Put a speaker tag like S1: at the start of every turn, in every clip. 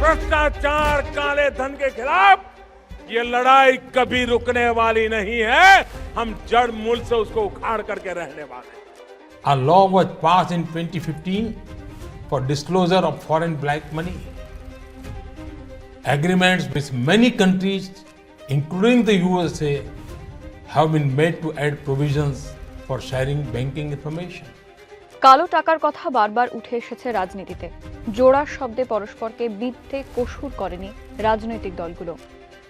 S1: भ्रष्टाचार काले धन के खिलाफ ये लड़ाई कभी रुकने वाली नहीं है हम जड़ मूल से उसको उखाड़ करके रहने वाले
S2: A law was passed in 2015 for disclosure of foreign black money. Agreements with many countries, including the USA, have been made to add provisions for sharing banking information.
S3: কালো টাকার কথা বারবার উঠে এসেছে রাজনীতিতে। জোড়া শব্দে পরস্পরকে বিদ্ধে কসুর করেনি রাজনৈতিক দলগুলো।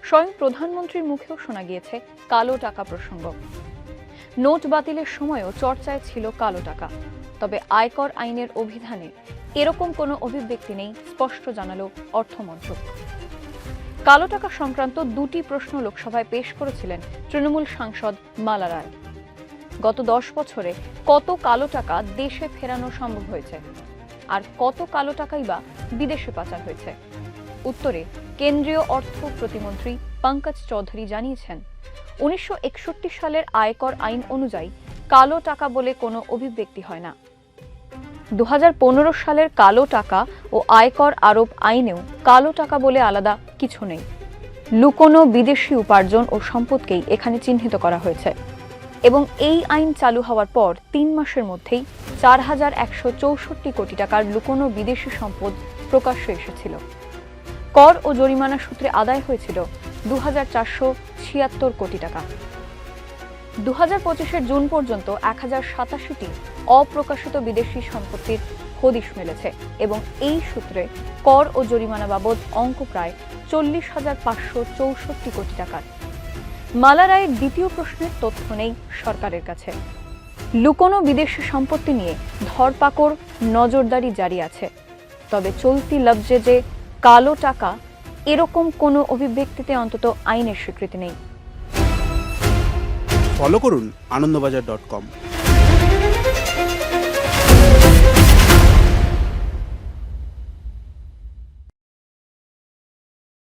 S3: স্বয়ং প্রধানমন্ত্রীর মুখেও শোনা গিয়েছে কালো টাকা প্রসঙ্গ। নোট বাতিলের সময়ও চর্চায় ছিল কালো টাকা। তবে আয়কর আইনের অভিধানে এরকম কোনো অভিব্যক্তি নেই, স্পষ্ট জানালো অর্থমন্ত্রক। কালো টাকা সংক্রান্ত দুটি প্রশ্ন লোকসভায় পেশ করেছিলেন তৃণমূল সাংসদ মালা রায়। গত দশ বছরে কত কালো টাকা দেশে ফেরানো সম্ভব হয়েছে? আর কত কালো টাকাই বা বিদেশে পাচার হয়েছে? উত্তরে কেন্দ্রীয় অর্থ প্রতিমন্ত্রী পঙ্কজ চৌধুরী জানিয়েছেন, উনিশশো একষট্টি সালের আয়কর আইন অনুযায়ী কালো টাকা বলে কোনো অভিব্যক্তি হয় না। দু হাজার পনেরো সালের কালো টাকা ও আয়কর আরোপ আইনেও কালো টাকা বলে আলাদা কিছু নেই। লুকোনো বিদেশি উপার্জন ও সম্পদকেই এখানে চিহ্নিত করা হয়েছে। এবং এই আইন চালু হওয়ার পর তিন মাসের মধ্যেই চার হাজার একশো চৌষট্টি কোটি টাকার লুকোনো বিদেশি সম্পদ প্রকাশ্যে এসেছিল। কর ও জরিমানা সূত্রে আদায় হয়েছিল দু হাজার চারশো ছিয়াত্তর কোটি টাকা। দু হাজার পঁচিশের জুন পর্যন্ত এক হাজার সাতাশিটি অপ্রকাশিত বিদেশি সম্পত্তির হদিশ মিলেছে এবং এই সূত্রে কর ও জরিমানা বাবদ অঙ্ক প্রায় চল্লিশ হাজার পাঁচশো চৌষট্টি কোটি টাকার। মালা রায়ের দ্বিতীয় প্রশ্নের তথ্য নেই সরকারের কাছে। লুকোনো বিদেশি সম্পত্তি নিয়ে ধরপাকড় নজরদারি জারি আছে। তবে চলতি লব্জে যে কালো টাকা এরকম কোনো অভিব্যক্তিতে অন্তত আইনের স্বীকৃতি নেই।
S4: ফলো করুন আনন্দবাজার ডট কম